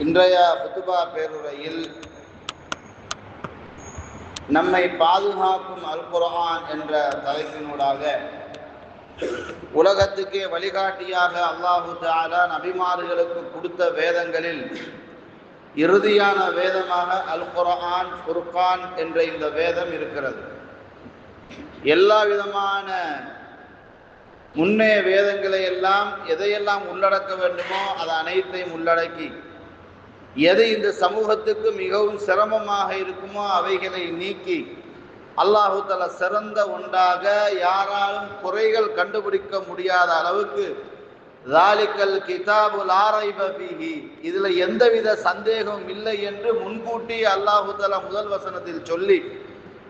இன்றைய புத்துபா பேருரையில் நம்மை பாதுகாக்கும் அல் என்ற தலைப்பினூடாக உலகத்துக்கே வழிகாட்டியாக அல்லாஹு தாலா நபிமார்களுக்கு கொடுத்த வேதங்களில் இறுதியான வேதமாக அல் குரான் குர்கான் என்ற இந்த வேதம் இருக்கிறது. எல்லா விதமான முன்னைய வேதங்களை எல்லாம் எதையெல்லாம் உள்ளடக்க வேண்டுமோ அது அனைத்தையும் உள்ளடக்கி எது இந்த சமூகத்துக்கு மிகவும் சிரமமாக இருக்குமோ அவைகளை நீக்கி அல்லாஹு தலா சிறந்த ஒன்றாக யாராலும் குறைகள் கண்டுபிடிக்க முடியாத அளவுக்கு லாலிக்கல் கிதாபுல் ஆரைபபிஹி இதுல எந்தவித சந்தேகமும் இல்லை என்று முன்கூட்டி அல்லாஹு தலா முதல் வசனத்தில் சொல்லி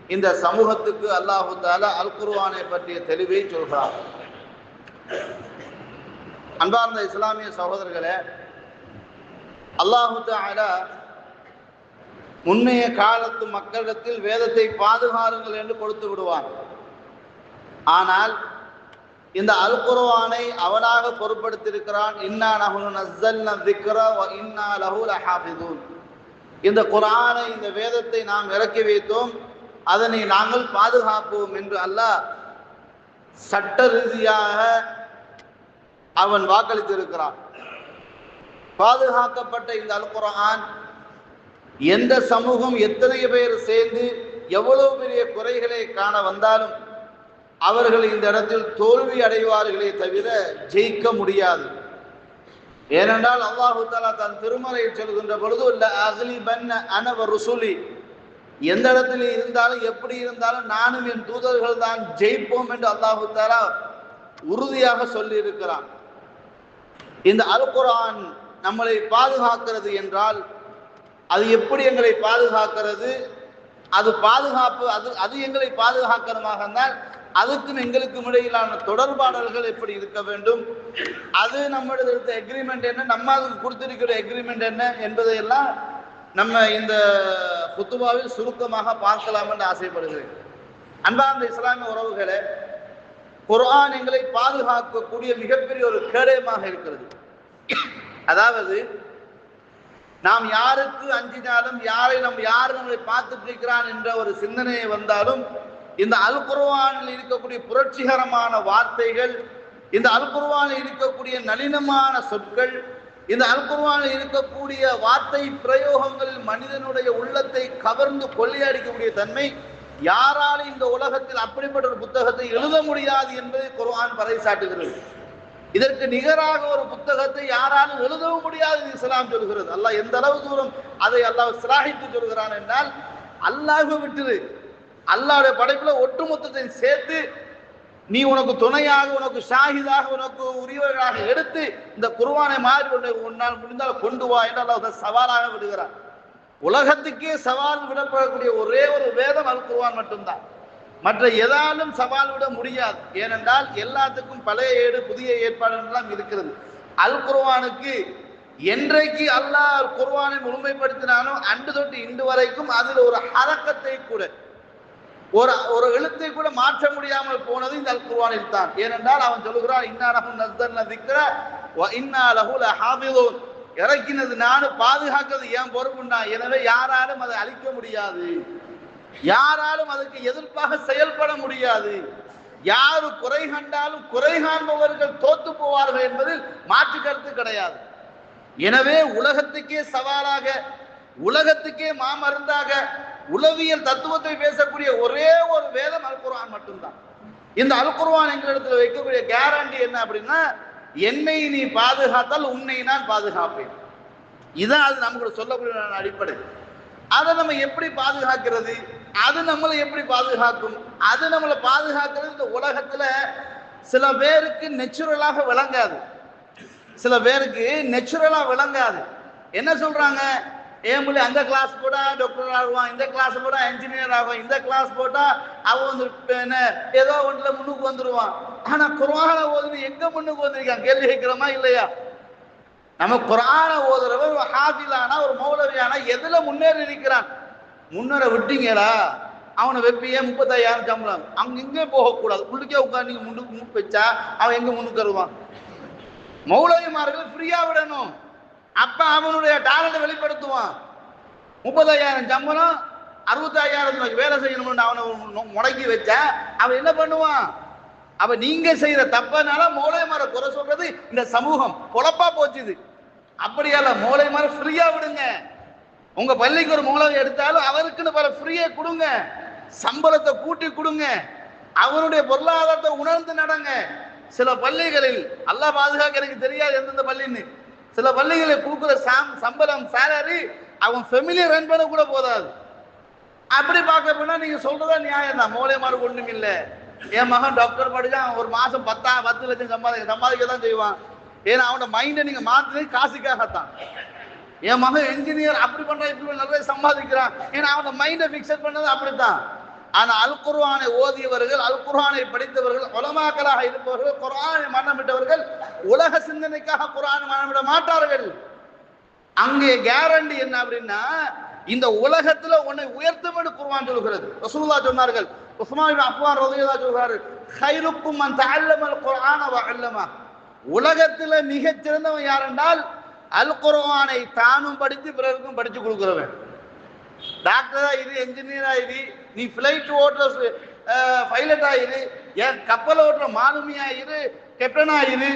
இந்த சமூகத்துக்கு அல்லாஹு தாலா அல் குருவானை பற்றிய தெளிவை சொல்கிறார். அன்பார்ந்த இஸ்லாமிய சகோதரர்களே அல்லாஹு தாலா முன்னைய காலத்து மக்களிடத்தில் வேதத்தை பாதுகாருங்கள் என்று கொடுத்து விடுவான். ஆனால் இந்த அல் குர்ஆனை அவனாக பொருட்படுத்தியிருக்கிறான். இன்னா நஹுனு நஸ்ஸல்னா திக்ர வ இன்னா லஹு லஹாஃபிதூன். இந்த குரானை இந்த வேதத்தை நாம் இறக்கி வைத்தோம். அதனை நாங்கள் பாதுகாப்போம் என்று அல்லாஹ் சட்ட ரீதியாக அவன் வாக்களித்திருக்கிறான். பாதுகாக்கப்பட்ட இந்த அல்குரான் எந்த சமூகம் எத்தனை பேர் சேர்ந்து எவ்வளவு பெரிய குறைகளை காண வந்தாலும் அவர்கள் இந்த இடத்தில் தோல்வி அடைவார்களே தவிர ஜெயிக்க முடியாது. ஏனென்றால் அல்லாஹு தாலா தன் திருமலையில் சொல்கின்ற பொழுது இல்ல அகலி பன்ன அனவ ருசுலி. எந்த இடத்துல இருந்தாலும் எப்படி இருந்தாலும் நானும் என் தூதர்கள் தான் ஜெயிப்போம் என்று அல்லாஹு தாலா உறுதியாக சொல்லி இருக்கிறான் இந்த அல் நம்மளை பாதுகாக்கிறது என்றால் அது எப்படி எங்களை பாதுகாக்கிறது? அது பாதுகாப்பு அது அது எங்களை பாதுகாக்கிறதாக இருந்தால் அதுக்கும் எங்களுக்கும் இடையிலான தொடர்பாடல்கள் எப்படி இருக்க வேண்டும்? அது நம்மளுடைய எக்ரிமெண்ட் என்ன? நம்ம அதுக்கு கொடுத்திருக்கிற எக்ரிமெண்ட் என்ன? என்பதையெல்லாம் நம்ம இந்த புத்துபாவில் சுருக்கமாக பார்க்கலாம் என்று ஆசைப்படுகிறேன். அன்பார்ந்த இஸ்லாமிய உறவுகளை குர்ஆன் எங்களை பாதுகாக்கக்கூடிய மிகப்பெரிய ஒரு கேடயமாக இருக்கிறது. அதாவது நாம் யாருக்கு அஞ்சினாலும் யாரை நம் யார் நம்மளை பார்த்துட்டு இருக்கிறான் என்ற ஒரு சிந்தனையை வந்தாலும் இந்த அல்குரவானில் இருக்கக்கூடிய புரட்சிகரமான வார்த்தைகள் இந்த அல்குரவானில் இருக்கக்கூடிய நளினமான சொற்கள் இந்த அல்குரவானில் இருக்கக்கூடிய வார்த்தை பிரயோகங்களில் மனிதனுடைய உள்ளத்தை கவர்ந்து கொள்ளையடிக்கக்கூடிய தன்மை யாராலும் இந்த உலகத்தில் அப்படிப்பட்ட ஒரு புத்தகத்தை எழுத முடியாது என்பதை குர்வான் பறைசாட்டுகிறது. இதற்கு நிகராக ஒரு புத்தகத்தை யாராலும் எழுதவும் முடியாது இஸ்லாம் சொல்கிறது. அல்லாஹ் எந்த அளவு தூரம் அதை அல்லாஹ் சிராகித்து சொல்கிறான் என்றால் அல்லாஹ் விட்டுரு. அல்லாவுடைய படைப்புல ஒட்டுமொத்தத்தை சேர்த்து நீ உனக்கு துணையாக உனக்கு ஷாஹிதாக உனக்கு உரியவர்களாக எடுத்து இந்த குருவானை மாறி உன்னை உன்னால் முடிந்தால் கொண்டு வா என்று அல்லாஹ் சவாலாக விடுகிறான். உலகத்துக்கே சவால் விடப்படக்கூடிய ஒரே ஒரு வேதம் அல் குருவான் மட்டும்தான். மற்ற எதாலும் சவால் விட முடியாது. ஏனென்றால் எல்லாத்துக்கும் பழைய ஏடு புதிய ஏற்பாடுலாம் இருக்கிறது. அல் குர்வானுக்கு என்றைக்கு அல்லாஹ் குர்வானை முழுமைப்படுத்தினாலும் அன்று தொட்டு இன்று வரைக்கும் அதில் ஒரு அரக்கத்தை கூட ஒரு ஒரு எழுத்தை கூட மாற்ற முடியாமல் போனது இந்த அல் குர்வானில் தான். ஏனென்றால் அவன் சொல்லுகிறான் இன்னா லஹு நஸ்ஸல்னா திக்ர வ இன்னா லஹு இறக்கினது நானும் பாதுகாக்கிறது ஏன் பொறுப்புண்டா? எனவே யாராலும் அதை அழிக்க முடியாது. யாராலும் அதற்கு எதிர்ப்பாக செயல்பட முடியாது. யாரு குறை கண்டாலும் குறை காண்பவர்கள் தோத்து போவார்கள் என்பதில் மாற்று கருத்து கிடையாது. எனவே உலகத்துக்கே சவாலாக உலகத்துக்கே மாமருந்தாக உளவியல் தத்துவத்தை பேசக்கூடிய ஒரே ஒரு வேதம் அல்குர்வான் மட்டும்தான். இந்த அல்குர்வான் எங்களிடத்துல வைக்கக்கூடிய கேரண்டி என்ன அப்படின்னா என்னை நீ பாதுகாத்தால் உன்னை நான் பாதுகாப்பேன். இதான் அது நமக்கு சொல்லக்கூடிய அடிப்படை. அதை நம்ம எப்படி பாதுகாக்கிறது? அது நம்மளை எப்படி பாதுகாக்கும்? அது நம்மளை பாதுகாக்கிறது இந்த உலகத்துல சில பேருக்கு நெச்சுரலாக விளங்காது. சில பேருக்கு நெச்சுரலா விளங்காது. என்ன சொல்றாங்க? ஏன் அந்த கிளாஸ் போட்டா டாக்டர் ஆகுவான். இந்த கிளாஸ் போட்டா என்ஜினியர் ஆகும் இந்த கிளாஸ் போட்டா அவன் வந்து என்ன ஏதோ ஒன்றுல முன்னுக்கு வந்துருவான். ஆனா குரான ஓதுன்னு எங்க முன்னுக்கு வந்திருக்கான் கேள்வி கேட்கிறோமா இல்லையா? நம்ம குரான ஓதுறவர் ஒரு ஹாஃபிலானா ஒரு மௌலவியானா எதுல முன்னேறி இருக்கிறான் முன்னரை விட்டீங்களா? அவனை வெப்பியே முப்பத்தாயிரம் சம்பளம். அவங்க இங்கே போகக்கூடாது. உள்ளுக்கே உட்காந்து நீங்க முன்னுக்கு முன் வச்சா அவன் எங்க முன்னுக்கு வருவான் மௌலவிமார்கள் ஃப்ரீயா விடணும். அப்ப அவனுடைய டேலண்ட் வெளிப்படுத்துவான். முப்பதாயிரம் சம்பளம் அறுபத்தாயிரம் வேலை செய்யணும்னு அவனை முடக்கி வச்சா அவன் என்ன பண்ணுவான்? அவ நீங்க செய்யற தப்பனால மூளைமார குறை சொல்றது இந்த சமூகம் பொழப்பா போச்சுது. அப்படியால மூளைமார ஃப்ரீயா விடுங்க. உங்க பள்ளிக்கு ஒரு மூலம் எடுத்தாலும் அவருக்குன்னு பல ஃப்ரீயே கொடுங்க. சம்பளத்தை கூட்டி கொடுங்க. அவருடைய பொருளாதாரத்தை உணர்ந்து நடங்க. சில பள்ளிகளில் அல்லா பாதுகாக்க எனக்கு தெரியாது எந்தெந்த பள்ளின்னு. சில பள்ளிகளில் கொடுக்குற சாம் சம்பளம் சேலரி அவன் ஃபெமிலியை ரன் பண்ண கூட போதாது. அப்படி பார்க்க போனா நீங்க சொல்றதா நியாயம் தான். மூளை மாறு ஒண்ணும் என் மகன் டாக்டர் படிச்சான் ஒரு மாசம் பத்தா பத்து லட்சம் சம்பாதிக்க சம்பாதிக்க தான் செய்வான். ஏன்னா அவனோட மைண்டை நீங்க மாத்துறது காசுக்காகத்தான். என் மகன் என்ஜினியர் அப்படி பண்றான் இப்படி பண்றான், நிறைய சம்பாதிக்கிறான். ஏன்னா அவனோட மைண்டை பிக்சர் பண்ணது அப்படித்தான். ஆனா அல் குர்ஆனை ஓதியவர்கள் அல் குர்ஆனை படித்தவர்கள் உலமாக்களாக இருப்பவர்கள் குரானை மரணமிட்டவர்கள் உலக சிந்தனைக்காக குர்ஆனை மரணமிட மாட்டார்கள். அங்கே கேரண்டி என்ன அப்படின்னா இந்த உலகத்துல உன்னை உயர்த்தும் என்று குர்ஆன் சொல்கிறது ரசூல்லா சொன்னார்கள் உஸ்மான் இப்னு அஃபான் சொல்கிறாரு ஹைருக்கும் கைருக்கும் மன் தஅல்லமல் குர்ஆன வ அல்லமா உலகத்துல மிகச் சிறந்தவன் யார் என்றால் அல் குர்ஆனை தானும் படித்து பிறருக்கும் படித்து கொடுக்குறவன். டாக்டரா இரு என்ஜினியரா இரு நீ ஃபிளைட் ஓட்டுற பைலட்டா இரு என் கப்பல் ஓட்டுற மாலுமியா இரு கேப்டனா இரு.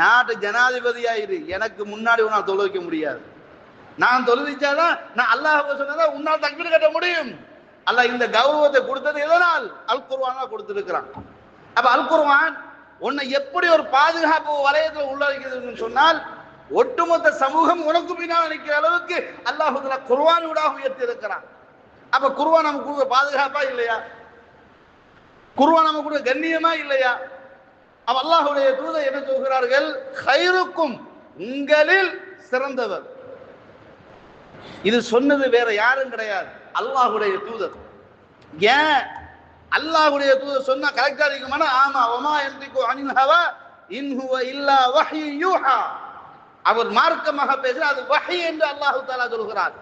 நாட்டு ஜனாதிபதியா இரு. எனக்கு முன்னாடி உன்னால் தொழ வைக்க முடியாது. நான் தொழுவிச்சாதான் நான் அல்லாஹ் சொன்னதான் உன்னால் தக்பீர் கட்ட முடியும். அல்ல இந்த கௌரவத்தை கொடுத்தது எதனால்? அல் குர்ஆனா கொடுத்துருக்கிறான். அப்ப அல் குர்வான் உன்னை எப்படி ஒரு பாதுகாப்பு வலயத்தில் உள்ளடக்கிறதுன்னு சொன்னால் ஒட்டுமொத்த சமூகம் உனக்கு பின்னால் நிற்கிற அளவுக்கு அல்லாஹுல குர்வான் விடாக உயர்த்தி இருக்கிறான். அப்ப குர்வான் நமக்கு கொடுக்க பாதுகாப்பா இல்லையா? குர்வான் நமக்கு கொடுக்க கண்ணியமா இல்லையா? அப்ப அல்லாஹுடைய தூதர் என்ன சொல்கிறார்கள்? ஹைருக்கும் உங்களில் சிறந்தவர். இது சொன்னது வேற யாரும் கிடையாது. அல்லாஹுடைய தூதர். ஏன்? அல்லாஹுடைய தூதர் சொன்னா கரெக்டா இருக்குமானா? ஆமா ஒமா எந்திக்கு அனில் ஹவா இன் இல்லா வஹி யூஹா. அவர் மார்க்கமாக பேசுகிறார் அது வகை என்று அல்லாஹு தாலா சொல்கிறார்.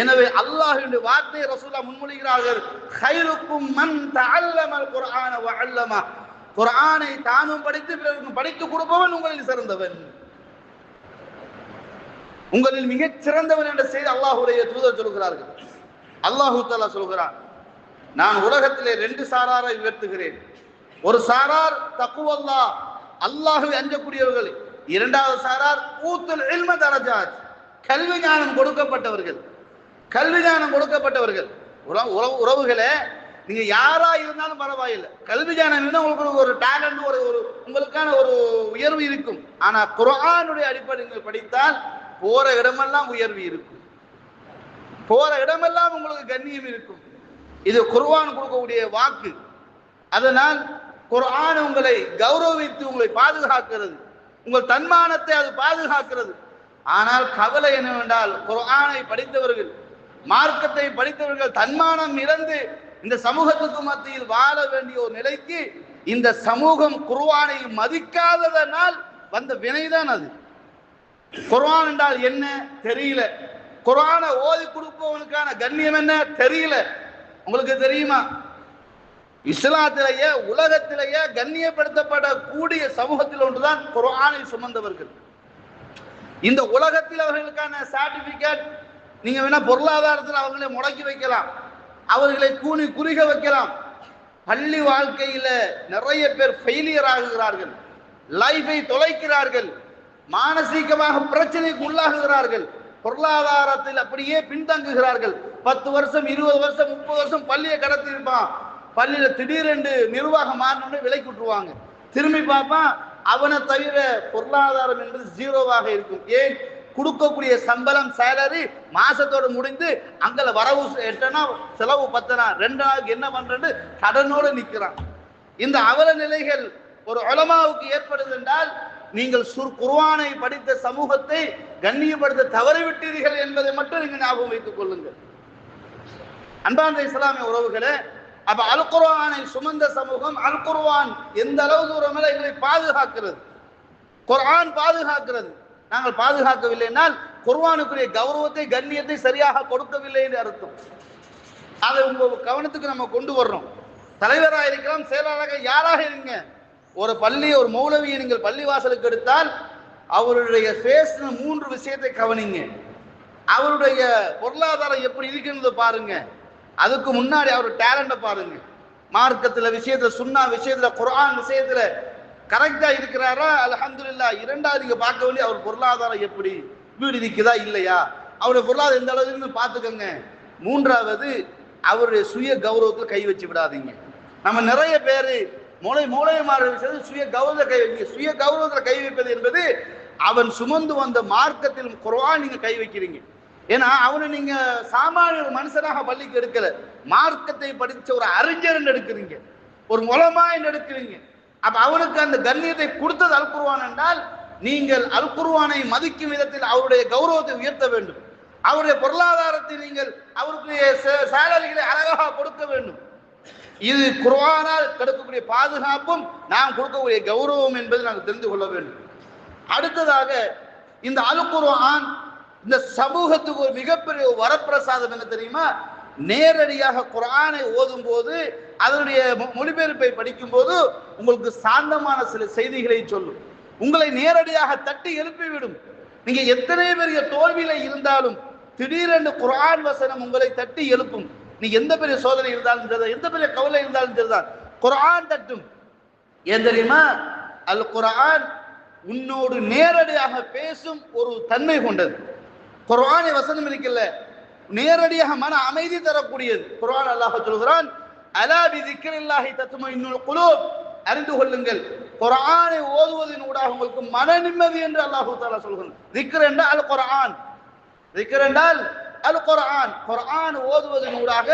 எனவே அல்லாஹ்வுடைய வார்த்தை ரசூலா முன்மொழிகிறார்கள். ஹைருக்கும் மன் தஅல்லமல் குர்ஆன வ அல்லமா குர்ஆனை தானும் படித்து பிறருக்கு படித்து கொடுப்பவன் உங்களில் சிறந்தவன். உங்களில் மிகச் சிறந்தவன் என்ற செய்தி அல்லாஹுடைய தூதர் சொல்கிறார்கள். அல்லாஹு தாலா சொல்கிறான் நான் உலகத்திலே ரெண்டு சாராரை உயர்த்துகிறேன். ஒரு சாரார் தக்குவல்லா அல்லாஹுவை அஞ்சக்கூடியவர்கள் இரண்டாவது சாரார் ஊத்துல் இல்ம தரஜாத். கல்வி ஞானம் கொடுக்கப்பட்டவர்கள். கல்வி ஞானம் கொடுக்கப்பட்டவர்கள். உறவு உறவுகளே நீங்க யாரா இருந்தாலும் பரவாயில்லை. கல்வி ஞானம் இருந்தால் உங்களுக்கு ஒரு டேலண்ட் ஒரு ஒரு உங்களுக்கான ஒரு உயர்வு இருக்கும். ஆனா குரானுடைய அடிப்படையில் படித்தால் போற இடமெல்லாம் உயர்வு இருக்கும். போற இடமெல்லாம் உங்களுக்கு கண்ணியம் இருக்கும். இது குர்வான் கொடுக்கக்கூடிய வாக்கு. அதனால் குர்ஆன் உங்களை கௌரவித்து உங்களை பாதுகாக்கிறது. உங்கள் தன்மானத்தை அது பாதுகாக்கிறது. ஆனால் கவலை என்னவென்றால் குரானை படித்தவர்கள் மார்க்கத்தை படித்தவர்கள் தன்மானம் இறந்து இந்த சமூகத்துக்கு மத்தியில் வாழ வேண்டிய ஒரு நிலைக்கு இந்த சமூகம் குர்வானை மதிக்காததனால் வந்த வினைதான் அது. குர்வான் என்றால் என்ன? தெரியல. குர்வானை ஓதி கொடுப்பவனுக்கான கண்ணியம் என்ன? தெரியல. உங்களுக்கு தெரியுமா? இஸ்லாத்திலேயே உலகத்திலேயே கண்ணியப்படுத்தப்படக்கூடிய சமூகத்தில் ஒன்றுதான் குர்ஆனை சுமந்தவர்கள். இந்த உலகத்தில் அவர்களுக்கான சர்டிபிகேட் நீங்க வேணா பொருளாதாரத்தில் அவர்களை முடக்கி வைக்கலாம். அவர்களை கூனி குறிக வைக்கலாம். பள்ளி வாழ்க்கையில நிறைய பேர் ஃபெயிலியர் ஆகுகிறார்கள். லைஃபை தொலைக்கிறார்கள். மானசீகமாக பிரச்சனைக்கு உள்ளாகுகிறார்கள். பொருளாதாரத்தில் அப்படியே பின்தங்குகிறார்கள். பத்து வருஷம் இருபது வருஷம் முப்பது வருஷம் பள்ளியை கடத்தி இருப்பான் பள்ளியில திடீரென்று நிர்வாகம் மாறணும்னு விலைக்கு விட்டுருவாங்க திரும்பி பார்ப்பான் அவனை தவிர பொருளாதாரம் என்பது ஜீரோவாக இருக்கும். ஏன்? கொடுக்கக்கூடிய சம்பளம் சேலரி மாசத்தோடு முடிந்து அங்கே வரவு எட்டனா செலவு பத்தனா ரெண்டு நாளுக்கு என்ன பண்றேன்னு கடனோடு நிற்கிறான் இந்த அவல நிலைகள் ஒரு உலமாவுக்கு ஏற்படுது என்றால் நீங்கள் சுர் குர்வானை படித்த சமூகத்தை கண்ணியப்படுத்த தவறிவிட்டீர்கள் என்பதை மட்டும் நீங்கள் ஞாபகம் வைத்துக் கொள்ளுங்கள். அன்பாந்த இஸ்லாமிய உறவுகளே அப்ப அல் குர்ஆனை சுமந்த சமூகம் அல் குர்ஆன் எந்த அளவு தூரம் எங்களை பாதுகாக்கிறது. குர்ஆன் பாதுகாக்கிறது. நாங்கள் பாதுகாக்கவில்லைனால் குர்வானுக்குரிய கௌரவத்தை கண்ணியத்தை சரியாக கொடுக்கவில்லை என்று அர்த்தம். அதை உங்க கவனத்துக்கு நம்ம கொண்டு வர்றோம். தலைவராக இருக்கலாம் செயலாளராக யாராக இருங்க. ஒரு பள்ளி ஒரு மௌலவியை நீங்கள் பள்ளி வாசலுக்கு எடுத்தால் அவருடைய பேசின மூன்று விஷயத்தை கவனிங்க. அவருடைய பொருளாதாரம் எப்படி இருக்குன்னு பாருங்க. அதுக்கு முன்னாடி அவர் டேலண்ட பாருங்க. மார்க்கத்துல விஷயத்துல சுன்னா விஷயத்துல குரான் விஷயத்துல கரெக்டா இருக்கிறாரா? அல்ஹம்துலில்லாஹ் இரண்டாவது நீங்க பார்க்க வேண்டிய அவர் பொருளாதாரம் எப்படி? வீடு நிற்குதா இல்லையா? அவருடைய பொருளாதாரம் எந்த அளவுக்கு பார்த்துக்கோங்க. மூன்றாவது அவருடைய சுய கௌரவத்தில் கை வச்சு விடாதீங்க. நம்ம நிறைய பேர் மூளை மூளை மாற விஷயத்தில் சுய கௌரவத்தை கை வைங்க. சுய கௌரவத்தில் கை வைப்பது என்பது அவன் சுமந்து வந்த மார்க்கத்தில் குரான் நீங்க கை வைக்கிறீங்க. ஏன்னா அவனை நீங்க சாமானிய மனுஷனாக பள்ளிக்கு எடுக்கல. மார்க்கத்தை படிச்ச ஒரு அறிஞர் எடுக்கிறீங்க? ஒரு மூலமா எடுக்கிறீங்க? அப்ப அவனுக்கு அந்த கண்ணியத்தை கொடுத்தது அல்குருவான் என்றால் நீங்கள் அல்குருவானை மதிக்கும் விதத்தில் அவருடைய கௌரவத்தை உயர்த்த வேண்டும். அவருடைய பொருளாதாரத்தை நீங்கள் அவருடைய சேலரிகளை அழகாக கொடுக்க வேண்டும். இது குர்வானால் கிடைக்கக்கூடிய பாதுகாப்பும் நாம் கொடுக்கக்கூடிய கௌரவம் என்பதை நாங்கள் தெரிந்து கொள்ள வேண்டும். அடுத்ததாக இந்த அல் குர்ஆன் இந்த சமூகத்துக்கு ஒரு மிகப்பெரிய வரப்பிரசாதம் என்ன தெரியுமா? நேரடியாக குரானை ஓதும் போது அதனுடைய மொ- மொழிபெயர்ப்பை படிக்கும் போது உங்களுக்கு சாந்தமான சில செய்திகளை சொல்லும். உங்களை நேரடியாக தட்டி எழுப்பிவிடும். நீங்க எத்தனை பெரிய தோல்வியில இருந்தாலும் திடீரென்று குரான் வசனம் உங்களை தட்டி எழுப்பும். நீ எந்த பெரிய சோதனை இருந்தாலும் சரிதான் எந்த பெரிய கவலை இருந்தாலும் சரிதான். குரான் தட்டும். ஏன் தெரியுமா? அல் குரான் உன்னோடு நேரடியாக பேசும் ஒரு தன்மை கொண்டது. குர்ஆனை வசனம் இருக்குல்ல நேரடியாக மன அமைதி தரக்கூடியது. குர்ஆன் அல்லாஹ் சொல்கிறான் அலா பி திக்ரில்லாஹி தத்மஇன்னுல் குலூப். அறிந்து கொள்ளுங்கள் குர்ஆனை ஓதுவதன் ஊடாக உங்களுக்கு மன நிம்மதி என்று அல்லாஹ் தஆலா சொல்கிறான். திக்ர் என்றால் அல் குர்ஆன். திக்ர் என்றால் அல் குர்ஆன். குர்ஆன் ஓதுவதன் ஊடாக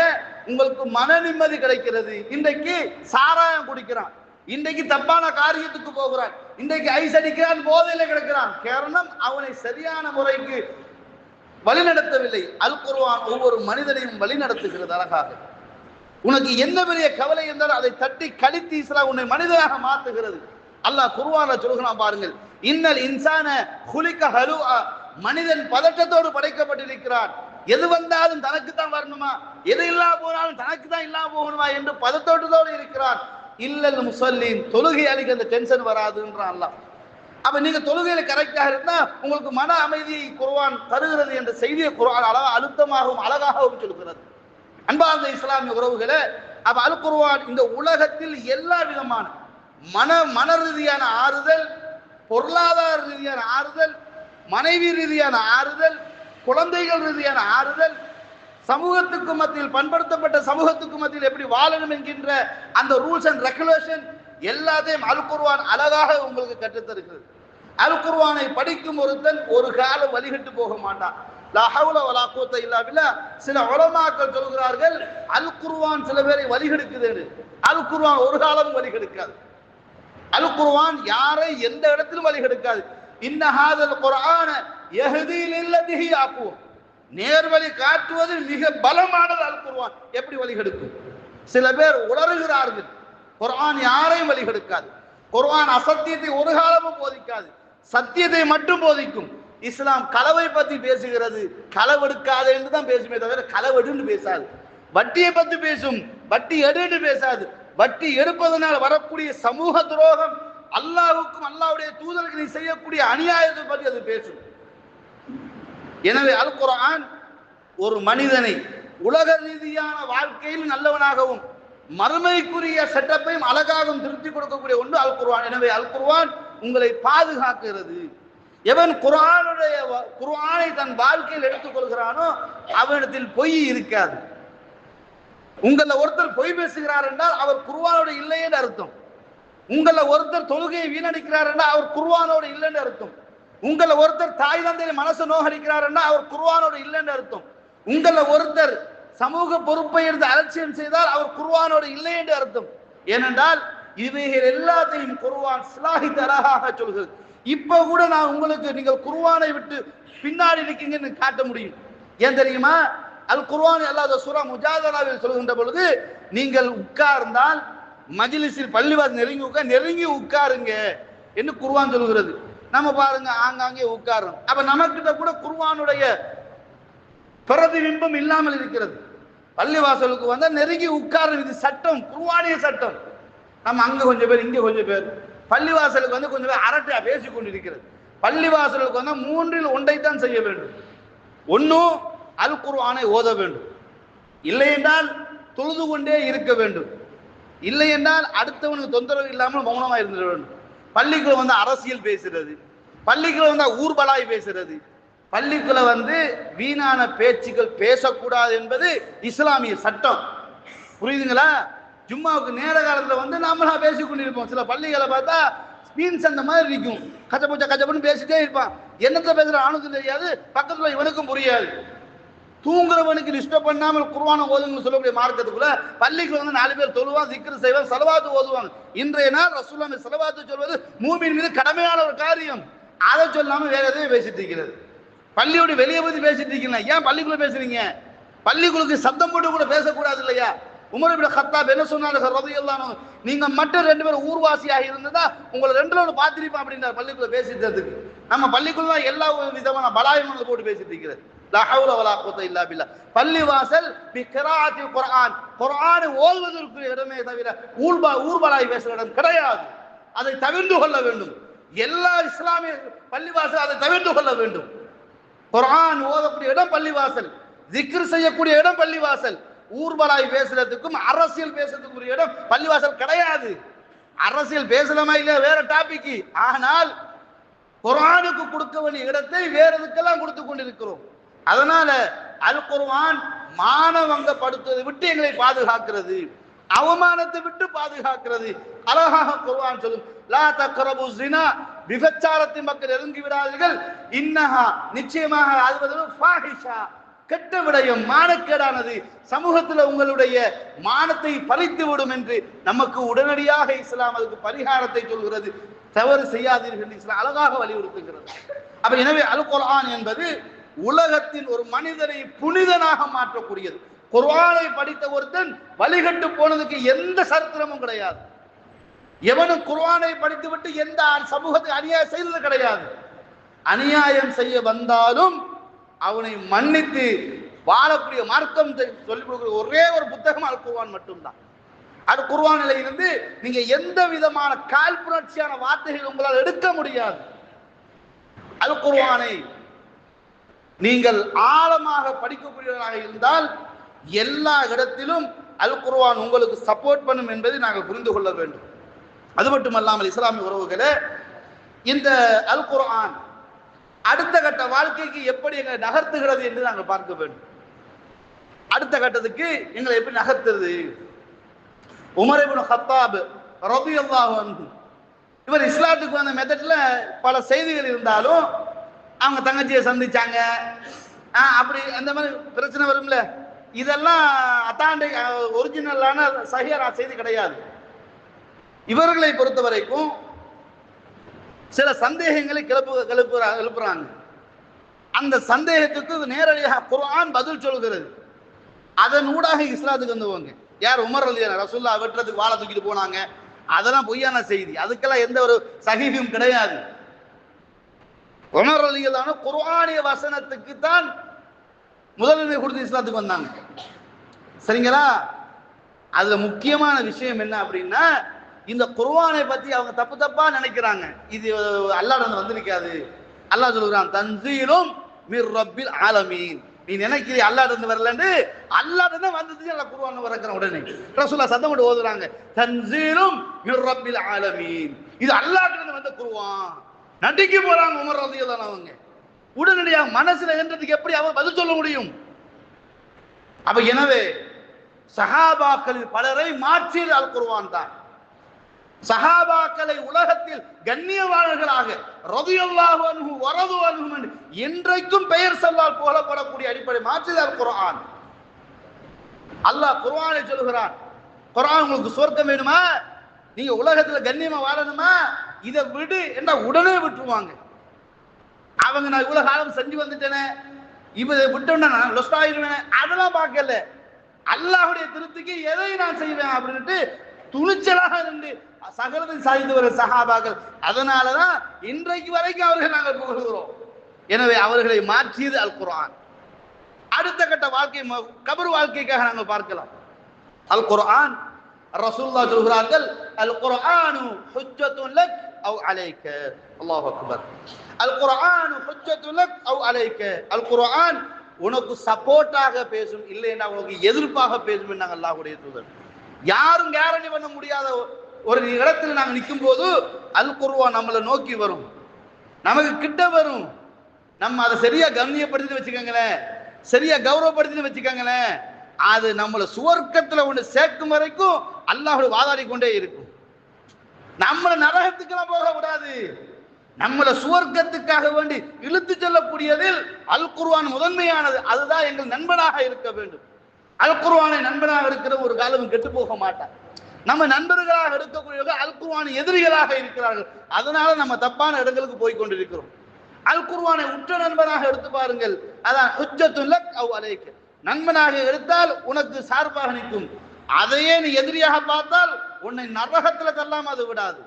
உங்களுக்கு மன நிம்மதி கிடைக்கிறது. இன்றைக்கு சாராயம் குடிக்கிறான். இன்றைக்கு தப்பான காரியத்துக்கு போகிறான். இன்றைக்கு ஐஸ் அடிக்கிறான் போதையில கிடக்கிறான். காரணம் அவனை சரியான முறைக்கு வழிநடத்தவில்லை. அல் குருவான் ஒவ்வொரு மனிதனையும் வழிநடத்துகிறது அழகாக. உனக்கு எந்த பெரிய கவலை இருந்தாலும் அதை தட்டி கழித்து இஸ்லாம் உன்னை மனிதனாக மாற்றுகிறது. அல்லாஹ் குருவான சொல்கிறான் பாருங்கள். இன்னல் இன்சான குலிக்க ஹலுவா மனிதன் பதட்டத்தோடு படைக்கப்பட்டிருக்கிறான். எது வந்தாலும் தனக்கு தான் வரணுமா? எது இல்லாம போனாலும் தனக்கு தான் இல்லாம போகணுமா என்று பதத்தோட்டத்தோடு இருக்கிறான். இல்லல் முசல்லின். தொழுகை அளிக்க அந்த டென்ஷன் வராதுன்றான் அல்லாஹ். அப்ப நீங்க தொழுகையில கரெக்டாக இருந்தா உங்களுக்கு மன அமைதியை குருவான் தருகிறது என்ற செய்தியை குருவான் அழகா அழுத்தமாகவும் அழகாகவும் சொல்கிறது அன்பார்ந்த இஸ்லாமிய உறவுகளை அப்ப அல் குர்ஆன் இந்த உலகத்தில் எல்லா விதமான மன மன ரீதியான ஆறுதல் பொருளாதார ரீதியான ஆறுதல் மனைவி ரீதியான ஆறுதல் குழந்தைகள் ரீதியான ஆறுதல் சமூகத்துக்கு மத்தியில் பண்படுத்தப்பட்ட சமூகத்துக்கு மத்தியில் எப்படி வாழணும் என்கின்ற அந்த ரூல்ஸ் அண்ட் ரெகுலேஷன் எல்லாத்தையும் அல் குர்ஆன் அழகாக உங்களுக்கு கற்றுத்தருகிறது. அல் குர்வானை படிக்கும் ஒருத்தன் ஒரு காலம் வழிகட்டு போக மாட்டான். லஹவுல வலாக்கூத்த வலா சில உலமாக்கள் சொல்கிறார்கள் அல் குர்வான் சில பேரை வழிகெடுக்குது அல் குர்வான் ஒரு காலமும் வழிகெடுக்காது அல் குர்வான் யாரை எந்த இடத்திலும் வழிகெடுக்காது இன்ன ஹாதல் குர்ஆன யஹ்தி லில்லதிஹி நேர்வழி காட்டுவது மிக பலமானது அல் குர்வான் எப்படி வழிகெடுக்கும் சில பேர் உளறுகிறார்கள். குர்ஆன் யாரையும் வழிகெடுக்காது குர்ஆன் அசத்தியத்தை ஒரு காலமும் போதிக்காது. சத்தியத்தை மட்டும் போதிக்கும். இஸ்லாம் களவை பத்தி பேசுகிறது. களவெடுக்காது என்று தான் பேசுமே தவிர களவெடுன்னு பேசாது. வட்டியை பத்தி பேசும். வட்டி எடுன்னு பேசாது. வட்டி எடுப்பதனால் வரக்கூடிய சமூக துரோகம் அல்லாஹுக்கும் அல்லாஹ்வுடைய தூதருக்கு நீ செய்யக்கூடிய அநியாயத்தை பற்றி அது பேசும். எனவே அல் குரான் ஒரு மனிதனை உலக ரீதியான வாழ்க்கையில் நல்லவனாகவும் மறுமைக்குரிய செட்டப்பையும் அழகாகவும் திருப்தி கொடுக்கக்கூடிய ஒன்று அல் குர்வான் எனவே அல் குர்வான் உங்களை பாதுகாக்கிறது. எவன் குரானுடைய குரானை தன் வாழ்க்கையில் எடுத்துக்கொள்கிறானோ அவனிடத்தில் பொய் இருக்காது. உங்கள ஒருத்தர் பொய் பேசுகிறார் என்றால் அவர் குருவானோட இல்லைன்னு அர்த்தம். உங்கள ஒருத்தர் தொழுகையை வீணடிக்கிறார் என்றால் அவர் குருவானோட இல்லைன்னு அர்த்தம். உங்களை ஒருத்தர் தாய் தந்தையை மனசு நோகடிக்கிறார் என்றால் அவர் குருவானோட இல்லைன்னு அர்த்தம். உங்களை ஒருத்தர் சமூக பொறுப்பை எடுத்து அலட்சியம் செய்தால் அவர் குருவானோட இல்லை என்று அர்த்தம். ஏனென்றால் இவைகள் எல்லாத்தையும் குருவான் சிலாஹித் அழகாக சொல்கிறது. இப்ப கூட நான் உங்களுக்கு நீங்கள் குருவானை விட்டு பின்னாடி இருக்கீங்கன்னு காட்ட முடியும். ஏன் தெரியுமா? அல் குருவான் அல்லாத சூரா முஜாதராவில் சொல்கின்ற பொழுது நீங்கள் உட்கார்ந்தால் மஜ்லிஸில் பள்ளிவாசல் நெருங்கி உட்கார் நெருங்கி உட்காருங்க என்று குருவான் சொல்கிறது. நம்ம பாருங்க ஆங்காங்கே உட்கார்றோம். அப்ப நமக்கிட்ட கூட குருவானுடைய பிரதிபிம்பம் இல்லாமல் இருக்கிறது. பள்ளிவாசலுக்கு வந்தால் நெருங்கி உட்காரும் இது சட்டம் குருவானிய சட்டம். நம்ம அங்க கொஞ்சம் பேர் இங்க கொஞ்சம் பேர். பள்ளிவாசலுக்கு வந்து கொஞ்சம் பேர் அரட்டையா பேசிக் கொண்டிருக்கிறது. பள்ளிவாசலுக்கு வந்து மூன்றில் ஒன்றைத்தான் செய்ய வேண்டும். ஒன்னும் அல் குர்ஆனை ஓத வேண்டும். இல்லை என்றால் தொழுது கொண்டே இருக்க வேண்டும். இல்லை என்றால் அடுத்தவனுக்கு தொந்தரவு இல்லாமல் மௌனமாக இருந்துட வேண்டும். பள்ளிக்குள்ள வந்து அரசியல் பேசுறது. பள்ளிக்குள்ள வந்து ஊர்பலாய் பேசுறது. பள்ளிக்குள்ள வந்து வீணான பேச்சுக்கள் பேசக்கூடாது என்பது இஸ்லாமிய சட்டம். புரியுதுங்களா? ஜும்மாவுக்கு நேர காலத்தில் வந்து நாமளா பேசி கொண்டிருப்போம். சில பள்ளிகளை பார்த்தா மீன்ஸ் அந்த மாதிரி இருக்கும் கச்சப்பூச்சா கச்சப்புன்னு பேசிட்டே இருப்பான். என்னத்தை பேசுகிற ஆணுக்கும் தெரியாது பக்கத்தில் இவனுக்கும் புரியாது. தூங்குறவனுக்கு டிஸ்டர்ப் பண்ணாமல் குர்ஆனை ஓதுங்கன்னு சொல்லக்கூடிய மார்க்கத்துக்குள்ள பள்ளிக்கு வந்து நாலு பேர் தொழுவான் சிக்கர் செய்வான் செலவாத்து ஓதுவாங்க. இன்றைய நாள் ரசூல்லாமி செலவாத்து சொல்வது மூமியின் மீது கடமையான ஒரு காரியம். அதை சொல்லாம வேற எதையும் பேசிட்டு இருக்கிறது. பள்ளியோட வெளியே பத்தி பேசிட்டு இருக்கீங்களா? ஏன் பள்ளிக்குள்ள பேசுறீங்க? பள்ளிக்குழுக்கு சத்தம் போட்டு கூட பேசக்கூடாது இல்லையா? உமர் இப்னு கத்தாப் என்ன சொன்னாரு ரலியல்லாஹு எல்லாம் நீங்க மட்டும் ரெண்டு பேரும் ஊர்வாசியாக இருந்ததா உங்களை ரெண்டுல ஒன்று பார்த்திருப்பேன் அப்படின்றார் பள்ளிக்குள்ள பேசிட்டதுக்கு. நம்ம பள்ளிக்குள்ள தான் எல்லா விதமான பலாயமான போட்டு பேசிட்டு இருக்கிறது. லா ஹவுல வலா குவத்த இல்லா பில்லா. பள்ளிவாசல் பி கிராஅத்தி குர்ஆன். குர்ஆனை ஓதுவதற்கு இடமே தவிர ஊர்பா ஊர்பலாய் பேசுகிற இடம் கிடையாது. அதை தவிர்ந்து கொள்ள வேண்டும். எல்லா இஸ்லாமிய பள்ளிவாசல் அதை தவிர்த்து கொள்ள வேண்டும். குர்ஆன் ஓதக்கூடிய இடம் பள்ளிவாசல். ஜிக்ர் செய்யக்கூடிய இடம் பள்ளிவாசல். ஊர்வலாய் பேசுறதுக்கும் அரசியல் பேசுறதுக்கும் ஒரு இடம் பள்ளிவாசல் கிடையாது. அரசியல் பேசலாமா இல்லையா? வேற டாபிக் ஆனால் குரானுக்கு கொடுக்க வேண்டிய இடத்தை வேற இதுக்கெல்லாம் கொடுத்து கொண்டிருக்கிறோம். அதனால அல் குர்ஆன் மானவங்கப்படுத்துவதை விட்டு எங்களை பாதுகாக்கிறது. அவமானத்தை விட்டு பாதுகாக்கிறது. அழகாக குர்வான் சொல்லும். லா தக்ரபு ஜினா விபச்சாரத்தின் மக்கள் நெருங்கி விடாதீர்கள். இன்னஹா நிச்சயமாக அது வந்து ஃபாஹிஷா. கெட்ட விடயம் மானக்கேடானது. சமூகத்தில் உங்களுடைய மானத்தை பறித்து விடும் என்று நமக்கு உடனடியாக இஸ்லாம் அதுக்கு பரிகாரத்தை சொல்கிறது. தவறு செய்யாதீர்கள் என்று இஸ்லாம் அழகாக வலியுறுத்துகிறது. அப்ப எனவே அல் குர்ஆன் என்பது உலகத்தில் ஒரு மனிதனை புனிதனாக மாற்றக்கூடியது. குர்ஆனை படித்த ஒருத்தன் வழிகட்டு போனதுக்கு எந்த சரித்திரமும் கிடையாது. எவனும் குர்ஆனை படித்துவிட்டு எந்த சமூகத்தை அநியாயம் செய்தது கிடையாது. அநியாயம் செய்ய வந்தாலும் அவனை மன்னித்து வாழக்கூடிய மார்க்கம் சொல்லிக் கொடுக்குற ஒரே ஒரு புத்தகம் அல் குர்வான் மட்டும்தான். அது குர்வான் இருந்து நீங்க எந்த விதமான காழ்ப்புணர்ச்சியான வார்த்தைகள் உங்களால் எடுக்க முடியாது. அல் குர்வானை நீங்கள் ஆழமாக படிக்கக்கூடியவராக இருந்தால் எல்லா இடத்திலும் அல் குர்வான் உங்களுக்கு சப்போர்ட் பண்ணும் என்பதை நாங்கள் புரிந்து கொள்ள வேண்டும். அது மட்டுமல்லாமல் இஸ்லாமிய உறவுகளே இந்த அல் குர்ஆன் அடுத்த கட்ட வாழ்க்கைக்கு எப்படி எங்களை நகர்த்துகிறது என்று நாங்கள் பார்க்க வேண்டும். அடுத்த கட்டத்துக்கு எங்களை எப்படி நகர்த்துறது? உமர் இப்னு ரபி ரலியல்லாஹு இவர் இஸ்லாத்துக்கு வந்த மெத்தட்ல பல செய்திகள் இருந்தாலும் அவங்க தங்கச்சியை சந்திச்சாங்க. அப்படி அந்த மாதிரி பிரச்சனை வரும்ல. இதெல்லாம் அத்தாண்டை ஒரிஜினலான சஹியரா செய்தி கிடையாது. இவர்களை பொறுத்த வரைக்கும் சில சந்தேகங்களை கிளப்பு கிளப்புற எழுப்புறாங்க அந்த சந்தேகத்துக்கு நேரடியாக குரான் பதில் சொல்கிறது. அதன் ஊடாக இஸ்லாத்துக்கு வந்துவாங்க யார் உமர் அலி ரசுல்லா வெட்டுறதுக்கு வாழை தூக்கிட்டு போனாங்க. அதெல்லாம் பொய்யான செய்தி. அதுக்கெல்லாம் எந்த ஒரு சகிதியும் கிடையாது. உமர் அலிகளான குர்ஆனிய வசனத்துக்கு தான் முதலுரிமை கொடுத்து இஸ்லாத்துக்கு வந்தாங்க. சரிங்களா? அதுல முக்கியமான விஷயம் என்ன அப்படின்னா இந்த குர்வானை பத்தி அவங்க தப்பு தப்பா நினைக்கிறாங்க. இது அல்லாஹ் வந்திருக்காது. அல்லாஹ் சொல்லுகிறான் தன்சீலும் மிர் ரப்பில் ஆலமீன். நீ நினைக்கிறீ அல்லாஹ் இருந்து வரலன்னு அல்லாஹ் இருந்து வந்தது அல்ல குர்ஆன் வரக்கிற உடனே. ரசூல்லா சத்தம் போட்டு ஓதுறாங்க தன்சீலும் மிர் ரப்பில் ஆலமீன். இது அல்லாஹ் இருந்து வந்த குருவான் நடிக்க போறாங்க உமர் ரலியல்லாஹு அவங்க உடனடியாக மனசுல என்றதுக்கு எப்படி அவர் பதில் சொல்ல முடியும்? அப்ப எனவே சஹாபாக்களில் பலரை மாற்றியது அல் குருவான் தான். சஹாபாக்களை உலகத்தில் கண்ணியவாளர்களாக ரதியல்லாஹு அன்ஹு வரது அன்ஹு என்று இன்றைக்கும் பெயர் சொல்லால் புகழப்படக்கூடிய அடிப்படை மாற்றியது குரான் அல்லாஹ் குர்ஆனை சொல்கிறான் குர்ஆன் உங்களுக்கு சொர்க்கம் வேணுமா? நீங்க உலகத்துல கண்ணியமா வாழணுமா? இதை விடு என்ன உடனே விட்டுருவாங்க. அவங்க நான் இவ்வளவு காலம் செஞ்சு வந்துட்டேனே இவரை விட்டோன்னா நான் லொஸ்ட் ஆயிடுவேன் அதெல்லாம் பார்க்கல. அல்லாஹுடைய திருப்திக்கு எதை நான் செய்வேன் அப்படின்ட்டு துணிச்சலாக இருந்து சகலத்தில் சாய்ந்து வர சகாபாக்கள். அதனாலதான் இன்றைக்கு வரைக்கும் அவர்கள் நாங்கள் புகழ்கிறோம். எனவே அவர்களை மாற்றியது அல் குரான் அடுத்த கட்ட வாழ்க்கை கபர் வாழ்க்கைக்காக நாங்கள் பார்க்கலாம். அல் குரான் ரசூல்லா சொல்கிறார்கள் அல் குரானு ஹுஜ்ஜத்துன் லக் அவ் அலைக்க. அல்லாஹ் அக்பர். அல் குரானு ஹுஜ்ஜத்துன் லக் அவ் அலைக்க. அல் குரான் உனக்கு சப்போர்ட்டாக பேசும் இல்லைன்னா உனக்கு எதிர்ப்பாக பேசும் நாங்கள் அல்லாஹுடைய தூதர். யாரும் கேரண்டி பண்ண முடியாத ஒரு இடத்துல நாங்கள் நிற்கும் போது அல் குருவா நம்மளை நோக்கி வரும். நமக்கு கிட்ட வரும். நம்ம அதை சரியா கவனியப்படுத்தி வச்சுக்கோங்களேன். சரியா கௌரவப்படுத்தி வச்சுக்கோங்களேன். அது நம்மளை சுவர்க்கத்துல ஒன்று சேர்க்கும் வரைக்கும் அல்லாஹோட வாதாடி கொண்டே இருக்கும். நம்மளை நரகத்துக்கெல்லாம் போக விடாது நம்மளை சுவர்க்கத்துக்காக வேண்டி இழுத்து செல்லக்கூடியதில் அல் குர்வான் முதன்மையானது. அதுதான் எங்கள் நண்பனாக இருக்க வேண்டும். அல் குர்வானை நண்பனாக இருக்கிற ஒரு காலம் கெட்டு போக மாட்டார் நம்ம நண்பர்களாக இருக்கக்கூடியவர்கள் அல் குர்வான் எதிரிகளாக இருக்கிறார்கள். அதனால நம்ம தப்பான இடங்களுக்கு போய் கொண்டிருக்கிறோம். அல் குர்வானை உற்ற நண்பனாக எடுத்து பாருங்கள். அதான் உச்சத்துள்ள அவ் அலைக்க நண்பனாக எடுத்தால் உனக்கு சார்பாக நிற்கும். அதையே நீ எதிரியாக பார்த்தால் உன்னை நரகத்துல தள்ளாம அது விடாது.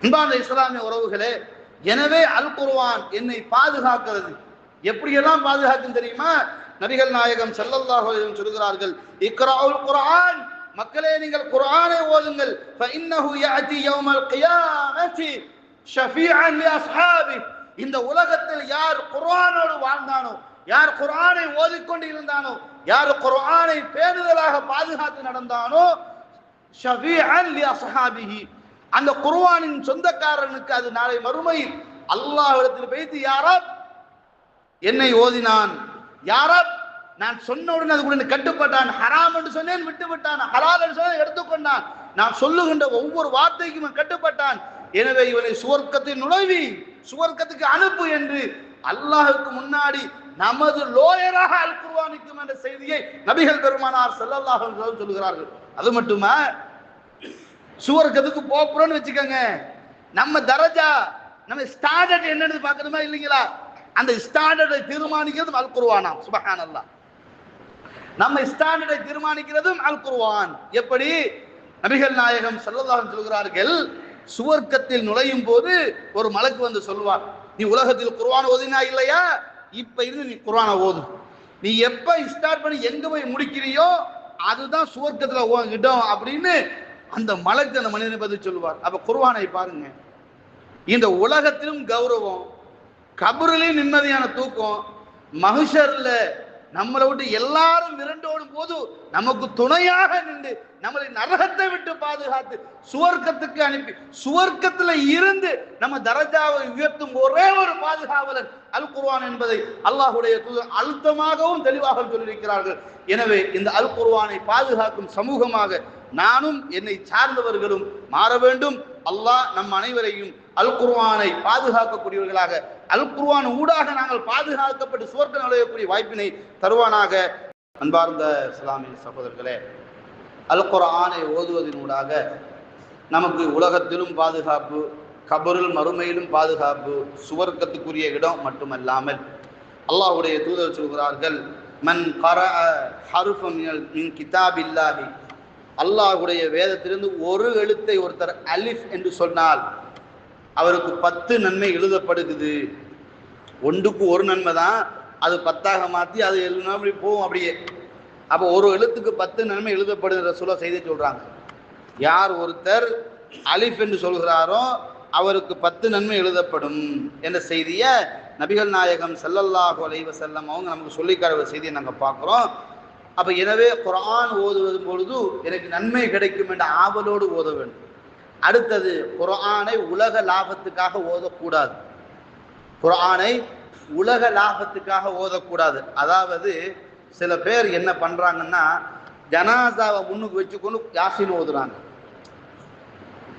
அன்பான இஸ்லாமிய உறவுகளே எனவே அல் குர்வான் என்னை பாதுகாக்கிறது. எப்படியெல்லாம் பாதுகாக்கும் தெரியுமா? நபிகள் நாயகம் ஸல்லல்லாஹு சொல்கிறார்கள் இக்ராஉல் குரான் மக்களே நீங்கள் குர்ஆனை ஓதுங்கள். ஃபஇன்னஹு யஅதி யௌமல் கியாமத்தி ஷஃபீஅன் லி இந்த உலகத்தில் யார் குர்ஆனோடு வாழ்ந்தானோ யார் குர்ஆனை ஓதிக்கொண்டு இருந்தானோ யார் குர்ஆனை பேணுதலாக பாதுகாத்து நடந்தானோ ஷஃபீஅன் லி அந்த குர்ஆனின் சொந்தக்காரனுக்கு அது நாளை மறுமையில் அல்லாஹ்விடத்தில் பேசி யாரப் என்னை ஓதினான். யாரப் நான் சொன்ன உடனே அதுக்கு கட்டுப்பட்டான். ஹராம் என்று சொன்னேன் விட்டு விட்டான். ஹலால் என்று சொன்னேன் எடுத்துக்கொண்டான். நான் சொல்லுகின்ற ஒவ்வொரு வார்த்தைக்கும் கட்டுப்பட்டான். எனவே இவனை சுவர்க்கத்தை நுழைவி சுவர்க்கத்துக்கு அனுப்பு என்று அல்லாஹுக்கு முன்னாடி நமது லோயராக அல் குர்ஆனிக்கும் என்ற செய்தியை நபிகள் பெருமானார் செல்லல்லாஹ் சொல்லுகிறார்கள். அது மட்டுமா? சுவர்க்கத்துக்கு போறோம்னு வச்சுக்கோங்க. நம்ம தரஜா நம்ம ஸ்டாண்டர்ட் என்னன்னு பார்க்கணுமா இல்லைங்களா? அந்த ஸ்டாண்டர்டை தீர்மானிக்கிறது அல் குர்ஆனாம் சுபஹானல்லாஹ். நம்ம ஸ்டாண்டர்டை தீர்மானிக்கிறதும் அல் குர்வான் எப்படி? நபிகள் நாயகம் ஸல்லல்லாஹு சொல்கிறார்கள் சுவர்க்கத்தில் நுழையும் போது ஒரு மலக்கு வந்து சொல்வார் நீ உலகத்தில் குர்வான் ஓதினா இல்லையா? இப்ப இருந்து நீ குர்ஆனை ஓது. நீ எப்ப ஸ்டார்ட் பண்ணி எங்க போய் முடிக்கிறியோ அதுதான் சுவர்க்கத்துல இடம் அப்படின்னு அந்த மலக்கு அந்த மனிதனை பதில் சொல்லுவார். அப்ப குர்வானை பாருங்க. இந்த உலகத்திலும் கௌரவம் கபரிலையும் நிம்மதியான தூக்கம் மகிஷர்ல நம்மளை விட்டு எல்லாரும் விரண்டோடும் போது நமக்கு துணையாக நின்று நம்மளை நரகத்தை விட்டு பாதுகாத்து சுவர்க்கத்துக்கு அனுப்பி சுவர்க்கத்துல இருந்து நம்ம தரஜாவை உயர்த்தும் ஒரே ஒரு பாதுகாவலன் அல் குர்வான் என்பதை அல்லாஹுடைய அழுத்தமாகவும் தெளிவாக சொல்லியிருக்கிறார்கள். எனவே இந்த அல் குர்வானை பாதுகாக்கும் சமூகமாக நானும் என்னை சார்ந்தவர்களும் மாற வேண்டும். அல்லாஹ் நம் அனைவரையும் அல் குர்வானை பாதுகாக்கக்கூடியவர்களாக அல் குர்ஆன் ஊடாக நாங்கள் பாதுகாக்கப்பட்டு சுவர்க்க நுழையக்கூடிய வாய்ப்பினை தருவானாக அன்பார்ந்த இஸ்லாமிய சகோதரர்களே. அல் குர்ஆனை ஓதுவதனூடாக நமக்கு உலகத்திலும் பாதுகாப்பு கபருள் மறுமையிலும் பாதுகாப்பு சுவர்க்கத்துக்குரிய இடம் மட்டுமல்லாமல் அல்லாஹ்வுடைய தூதர் சொல்கிறார்கள் மன் கர ஹருஃபம் மின் கிதாபில்லாஹி. அல்லாஹ்வுடைய வேதத்திலிருந்து ஒரு எழுத்தை ஒருத்தர் அலிஃப் என்று சொன்னால் அவருக்கு பத்து நன்மை எழுதப்படுகுது ஒன்றுக்கு ஒரு நன்மை தான். அது பத்தாக மாற்றி அது எழுதினா அப்படி போகும் அப்படியே. அப்போ ஒரு எழுத்துக்கு பத்து நன்மை எழுதப்படுகிற சொல்ல செய்தி சொல்கிறாங்க யார் ஒருத்தர் அலிஃப் என்று சொல்கிறாரோ அவருக்கு பத்து நன்மை எழுதப்படும் என்ற செய்தியை நபிகள் நாயகம் செல்லல்லாஹோ அலைவ செல்லம் அவங்க நமக்கு சொல்லிக்கார ஒரு செய்தியை நாங்கள் பார்க்குறோம். அப்போ எனவே குரான் ஓதுவது பொழுது எனக்கு நன்மை கிடைக்கும் என்ற ஆவலோடு ஓத வேண்டும். அடுத்தது குரானை உலக லாபத்துக்காக ஓதக்கூடாது. குரானை உலக லாபத்துக்காக ஓதக்கூடாது. அதாவது சில பேர் என்ன பண்றாங்கன்னா ஜனாசாவை முன்னுக்கு வச்சுக்கொண்டு யாசின் ஓதுறாங்க.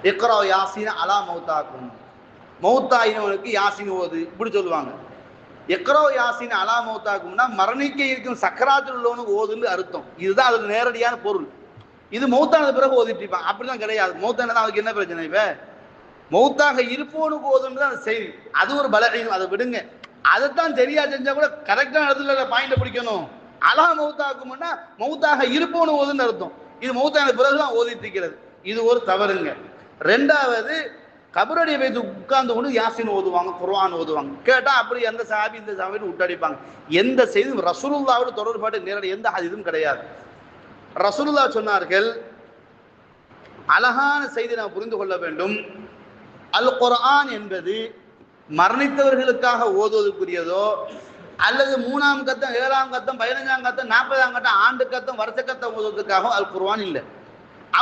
இக்ரா யாசின் அலா மௌத்தாக்கும். மௌத்தாயினவனுக்கு யாசின் ஓது இப்படி சொல்லுவாங்க. எக்ரோ யாசின் அலா மௌத்தாக்கும்னா மரணிக்க இருக்கும் சக்கராத்தில் உள்ளவனுக்கு ஓதுன்னு அர்த்தம். இதுதான் அதுக்கு நேரடியான பொருள். இது மௌத்தானது பிறகு ஓதிட்டு இருப்பான் அப்படிதான் கிடையாது. மௌத்தானது அதுக்கு என்ன பிரச்சனை இப்ப? மௌத்தாக இருப்போனுக்கு ஓதுன்னு தான் செய்தி. அது ஒரு பலகீனம். அதை விடுங்க. அதைத்தான் சரியா செஞ்சா கூட கரெக்டான இடத்துல பாயிண்ட் பிடிக்கணும். அலா மௌத்தாக்கும்னா மௌத்தாக இருப்போன்னு ஓதுன்னு அர்த்தம். இது மௌத்தான பிறகுதான் ஓதிட்டு இருக்கிறது. இது ஒரு தவறுங்க. ரெண்டாவது கபரடியை வைத்து உட்கார்ந்து கொண்டு யாசின் ஓதுவாங்க குர்வான் ஓதுவாங்க. கேட்டால் அப்படி எந்த சாபி இந்த சாபின்னு விட்டடிப்பாங்க எந்த செய்தியும் ரசூலுல்லாவோட தொடர்பாடு நேரடி எந்த இதுவும் கிடையாது. ரசூலுல்லா சொன்னார்கள் அழகான செய்தி நாம் புரிந்து கொள்ள வேண்டும். அல் குரான் என்பது மரணித்தவர்களுக்காக ஓதுவதற்குரியதோ அல்லது மூணாம் கத்தம் ஏழாம் கத்தம் பதினஞ்சாம் கத்தம் நாற்பதாம் கத்தம் ஆண்டு கத்தம் வருஷ கத்தம் ஓதுவதற்காக அல் குர்வான் இல்லை.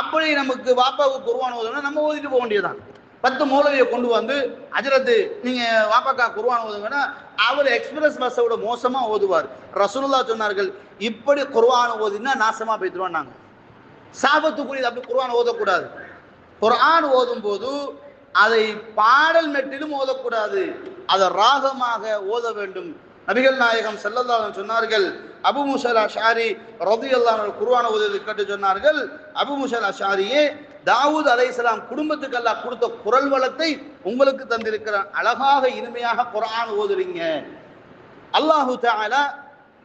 அப்படி நமக்கு வாப்பாவுக்கு குர்ஆன் ஓதுனா நம்ம ஓதிட்டு போக வேண்டியதுதான். பத்து மூலவியை கொண்டு வந்து அஜரத்து நீங்க வாப்பாக்கா குருவான் ஓதுங்கன்னா அவர் எக்ஸ்பிரஸ் பஸ்ஸோட மோசமாக மோசமா ஓதுவார். ரசூலுல்லா சொன்னார்கள் இப்படி குருவான் ஓதினா நாசமா போய்த்துருவோம் நாங்க. சாபத்துக்குரியது அப்படி குருவான் ஓதக்கூடாது. குரான் ஓதும் போது அதை பாடல் மெட்டிலும் ஓதக்கூடாது. அதை ராகமாக ஓத வேண்டும். நபிகள் நாயகம் செல்லல்லாதன் சொன்னார்கள் அபு முசல் அஷாரி ரதி குருவான குர்ஆன் ஓதுவதை கேட்டு சொன்னார்கள் அபு முசல் அஷாரியே தாவூத் அலைஹிஸ்ஸலாம் குடும்பத்துக்கு அல்லாஹ் கொடுத்த குரல் வளத்தை உங்களுக்கு தந்திருக்கிறான் அழகாக இனிமையாக குரான் ஓதுறீங்க. அல்லாஹு தாலா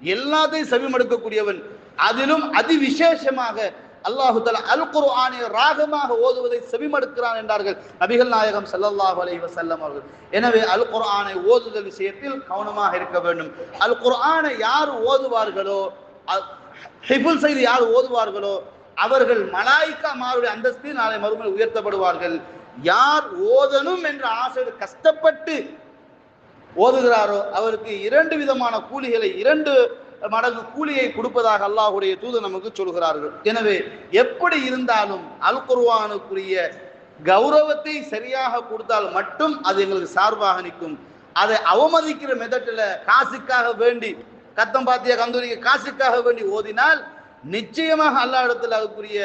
எல்லாத்தையும் செவிமடுக்கக்கூடியவன். அதிலும் அதி விசேஷமாக அல்லாஹு தலா அல் குர்ஆனை ராகமாக ஓதுவதை செவிமடுக்கிறான் என்றார்கள் நபிகள் நாயகம் சல்லல்லாஹு அலைஹி வஸல்லம் அவர்கள். எனவே அல் குர்ஆனை ஓதுதல் விஷயத்தில் கவனமாக இருக்க வேண்டும். அல் குர்ஆனை யார் ஓதுவார்களோ அ- ஹிஃபுல் செய்து யார் ஓதுவார்களோ அவர்கள் மலாய்க்கா மாருடைய அந்தஸ்தில் நாளை மறுமையில் உயர்த்தப்படுவார்கள். யார் ஓதணும் என்ற ஆசையோடு கஷ்டப்பட்டு ஓதுகிறாரோ அவருக்கு இரண்டு விதமான கூலிகளை இரண்டு மடங்கு கூலியை கொடுப்பதாக அல்லாஹுடைய தூது நமக்கு சொல்கிறார்கள். எனவே எப்படி இருந்தாலும் அல் குர்வானுக்குரிய கௌரவத்தை சரியாக கொடுத்தால் மட்டும் அது எங்களுக்கு சார்பாக நிற்கும். அதை அவமதிக்கிற மெதட்டில் காசுக்காக வேண்டி கத்தம் பாத்திய கந்தூரிக்கு காசுக்காக வேண்டி ஓதினால் நிச்சயமாக அல்லாஹ் இடத்துல அதுக்குரிய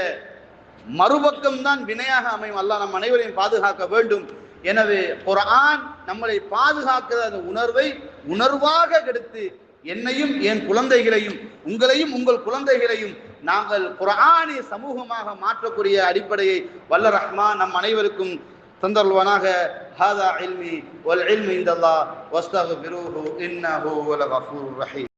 மறுபக்கம் தான் வினையாக அமையும். அல்லாஹ் நம் அனைவரையும் பாதுகாக்க வேண்டும். எனவே குரான் நம்மளை பாதுகாக்கிற அந்த உணர்வை உணர்வாக கெடுத்து என்னையும் என் குழந்தைகளையும் உங்களையும் உங்கள் குழந்தைகளையும் நாங்கள் குரானை சமூகமாக மாற்றக்கூடிய அடிப்படையை வல்ல ரஹ்மான் நம் அனைவருக்கும் தந்தல்வனாக ஹாதா இல்மி வல் இல்மி இந்தல்லாஹ். வஸ்தக்ஃபிருஹு இன்னஹு வல் கஃபூர் ரஹீம்.